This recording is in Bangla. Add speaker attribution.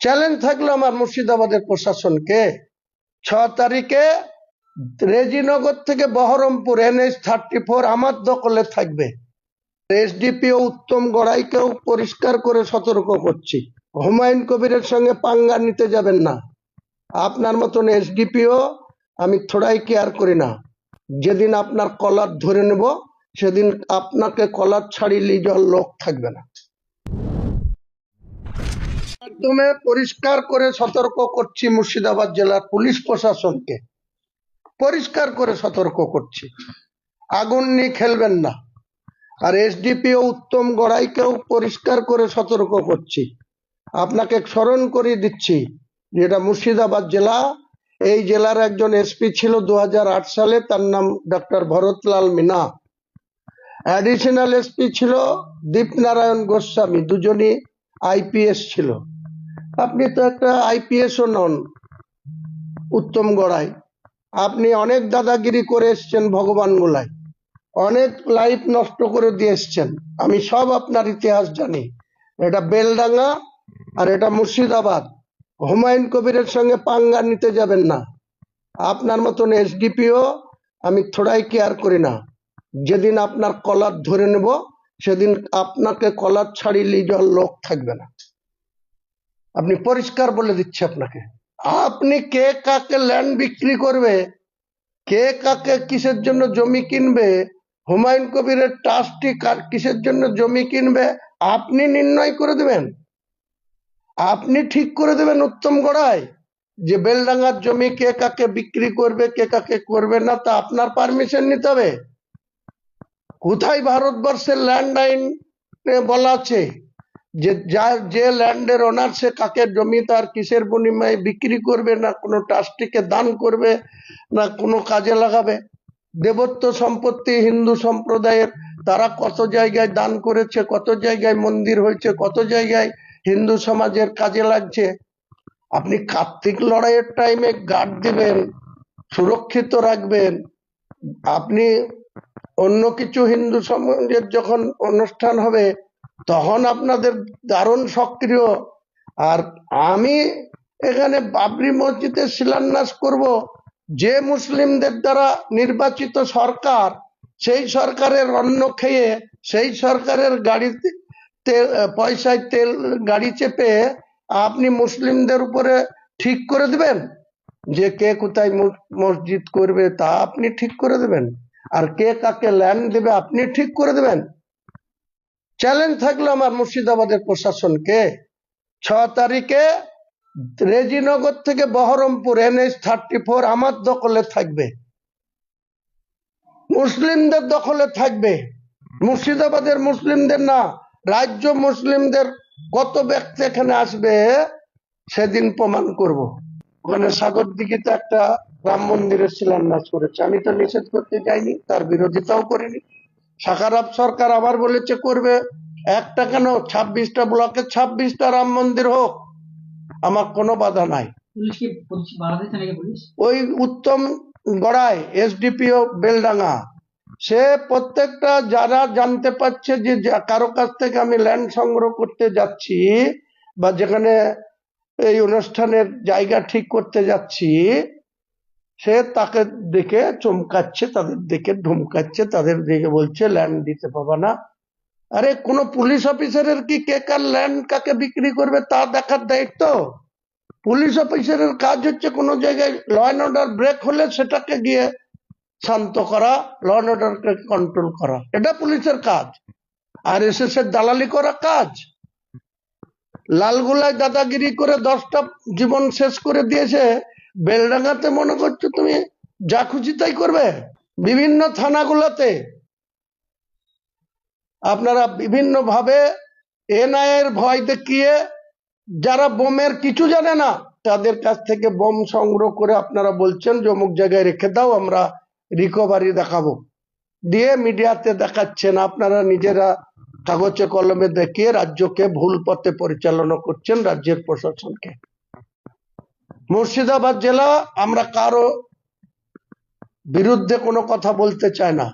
Speaker 1: চ্যালেঞ্জ থাকল আমার মুর্শিদাবাদের প্রশাসনকে। ছ তারিখে রেজিনগর থেকে বহরমপুর এনএস থার্টি ফোর আমার দখলে থাকবে। এসডিপিও উত্তম গড়াইকেও পরিষ্কার করে সতর্ক করছি। হুমায়ুন কবিরের সঙ্গে পাঙ্গা নিতে যাবেন না। আপনার মতন এসডিপিও আমি থোড়াই কেয়ার করি না। যেদিন আপনার কলার ধরে নেব, সেদিন আপনাকে কলার ছাড়িয়ে যাওয়ার লোক থাকবে না। মাধ্যমে পরিষ্কার করে সতর্ক করছি মুর্শিদাবাদ জেলার পুলিশ প্রশাসনকে। পরিষ্কার করে সতর্ক করছি। আগুন নিয়ে খেলবেন না। আর এসডিপিও উত্তম গড়াইকেও পরিষ্কার করে সতর্ক করছি। আপনাকে স্মরণ করিয়ে দিচ্ছি যেটা মুর্শিদাবাদ জেলা। এই জেলার একজন এসপি ছিল দু হাজার আট সালে, তার নাম doctor Bharatlal Meena. Additional SP ছিল দীপনারায়ণ গোস্বামী, দুজনই আইপিএস ছিল। আপনি তো একটা আইপিএসও নন, উত্তম গড়াই। আপনি অনেক দাদাগিরি করে এসছেন ভগবান গোলায় অনেক লাইফ নষ্ট করে দিয়ে এসছেন। আমি সব আপনার ইতিহাস জানি। এটা বেলডাঙ্গা আর এটা মুর্শিদাবাদ। হুমায়ুন কবিরের সঙ্গে পাঙ্গা নিতে যাবেন না। আপনার মতন এসডিপিও আমি থোড়াই কেয়ার করি না। যেদিন আপনার কলার ধরে নেব, সেদিন আপনাকে কলার ছাড়িয়ে যাওয়ার লোক থাকবে না। আপনি পরিষ্কার বলে দিচ্ছে আপনাকে। আপনি কে কাকে ল্যান্ড বিক্রি করবে, কে কাকে কিসের জন্য জমি কিনবে, হুমায়ুন কবিরের ট্রাস্টি কিসের জন্য জমি কিনবে, আপনি নির্ণয় করে দেবেন। আপনি ঠিক করে দেবেন উত্তম গড়ায় যে বেলডাঙ্গার জমি কে কাকে বিক্রি করবে, কে কাকে করবে না, তা আপনার পারমিশন নিতে হবে। কোথায় ভারতবর্ষের ল্যান্ড আইন বলা আছে? যে যার যে ল্যান্ডের ওনার সে কাকে জমি তার কিসের বিনিময়ে বিক্রি করবে, না কোনো ট্রাস্টিকে দান করবে, না কোনো কাজে লাগাবে। দেবত্ব সম্পত্তি হিন্দু সম্প্রদায়ের, তারা কত জায়গায় দান করেছে, কত জায়গায় মন্দির হয়েছে, কত জায়গায় হিন্দু সমাজের কাজে লাগছে। আপনি কার্তিক লড়াইয়ের টাইমে গার্ড দিবেন, সুরক্ষিত রাখবেন। আপনি অন্য কিছু হিন্দু সমাজের যখন অনুষ্ঠান হবে তখন আপনাদের দারুণ সক্রিয়। আর আমি এখানে বাবরি মসজিদের শিলান্যাস করব। যে মুসলিমদের দ্বারা নির্বাচিত সরকার, সেই সরকারের অন্ন খেয়ে, সেই সরকারের গাড়িতে পয়সায় তেল, গাড়ি চেপে আপনি মুসলিমদের উপরে ঠিক করে দেবেন? যে কে কোথায় মসজিদ করবে তা আপনি ঠিক করে দেবেন। আর কে কাকে ল্যান্ড দেবে আপনি ঠিক করে দেবেন। চ্যালেঞ্জ থাকল আমার মুর্শিদাবাদের প্রশাসনকে। ছ তারিখে রেজিনগর থেকে বহরমপুর এনএস থার্টি ফোর আমার দখলে থাকবে। মুসলিমদের দখলে থাকবে। মুর্শিদাবাদের মুসলিমদের না, রাজ্য মুসলিমদের কত ব্যক্তি এখানে আসবে, সেদিন প্রমাণ করব। ওখানে সাগর দিঘিতে একটা রাম মন্দিরের শিলান্যাস করেছে। আমি তো নিষেধ করতে যাইনি, তার বিরোধিতাও করিনি। সাকারাপ সরকার আবার বলেছে করবে। একটা কেন? ছাব্বিশটা ব্লকে ছাব্বিশটা রাম মন্দির হোক। আমার কোনো বাধা নাই। ওই উত্তম গড়াই এসডিপিও বেলডাঙ্গা। সে প্রত্যেকটা যারা জানতে পারছে যে যা- কারও কাছ থেকে আমি ল্যান্ড সংগ্রহ করতে যাচ্ছি বা যেখানে এই অনুষ্ঠানের জায়গা ঠিক করতে যাচ্ছি সে তাকে দেখে চমকাচ্ছে, তাদের দেখে ধমকাচ্ছে, তাদের দেখে বলছে ল্যান্ড দিতে পাবা না। আরে, কোনো পুলিশ অফিসারের কি কে কার ল্যান্ড কাকে বিক্রি করবে তা দেখার দায়িত্ব? পুলিশ অফিসারের কাজ হচ্ছে কোনো জায়গায় ল অ্যান্ড অর্ডার ব্রেক হলে সেটাকে গিয়ে শান্ত করা ল অ্যান্ড অর্ডারকে কন্ট্রোল করা। এটা পুলিশের কাজ। আর এস এর দালালি করা কাজ। লালগোলায় দাদাগিরি করে দশটা জীবন শেষ করে দিয়েছে। বেলডাঙ্গাতে মনে করছ তুমি? যা খুশি তাই করবে? বিভিন্ন থানাগুলোতে। আপনারা বিভিন্ন ভাবে এনআই এর ভয় দেখিয়ে, যারা বোমের কিছু জানে না, তাদের কাছ থেকে বোম সংগ্রহ করে আপনারা বলছেন যে অমুক জায়গায় রেখে দাও, আমরা রিকভারি দেখাবো। দিয়ে মিডিয়াতে দেখাচ্ছেন, আপনারা নিজেরা কাগজে কলমে দেখিয়ে রাজ্যকে ভুল পথে পরিচালনা করছেন, রাজ্যের প্রশাসনকে। মুর্শিদাবাদ জেলা আমরা কারও বিরুদ্ধে কোনো কথা বলতে চাই না।